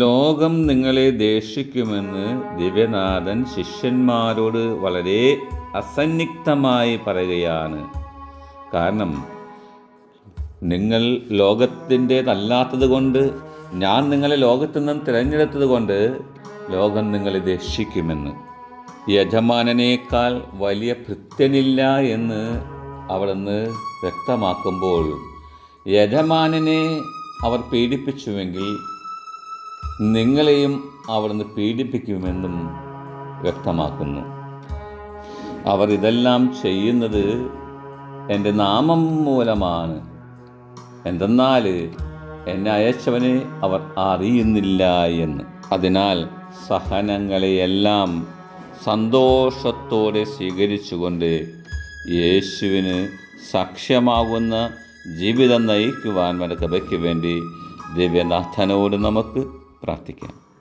ലോകം നിങ്ങളെ ദേഷിക്കുമെന്ന് ദിവ്യനാഥൻ ശിഷ്യന്മാരോട് വളരെ അസന്നിഗ്ധമായി പറയുകയാണ്. കാരണം നിങ്ങൾ ലോകത്തിന്റേതല്ലാത്തത് കൊണ്ട് ഞാൻ നിങ്ങളെ ലോകത്തു നിന്നും തിരഞ്ഞെടുത്തത് കൊണ്ട് ലോകം നിങ്ങളെ ദേഷിക്കുമെന്ന്. യജമാനനേക്കാൾ വലിയ ഭൃത്യനില്ല എന്ന് അവിടുന്ന് വ്യക്തമാക്കുമ്പോൾ യജമാനനെ അവർ പീഡിപ്പിച്ചുവെങ്കിൽ നിങ്ങളെയും അവിടുന്ന് പീഡിപ്പിക്കുമെന്നും വ്യക്തമാക്കുന്നു. അവർ ഇതെല്ലാം ചെയ്യുന്നത് എന്റെ നാമം മൂലമാണ്. എന്തെന്നാൽ എന്നെ അയച്ചവനെ അവർ അറിയുന്നില്ല എന്ന്. അതിനാൽ സഹനങ്ങളെയെല്ലാം സന്തോഷത്തോടെ സ്വീകരിച്ചുകൊണ്ട് യേശുവിന് സാക്ഷ്യമാകുന്ന ജീവിതം നയിക്കുവാൻ മനക്കഥയ്ക്ക് വേണ്ടി ദിവ്യനാഥനോട് നമുക്ക് pratiche.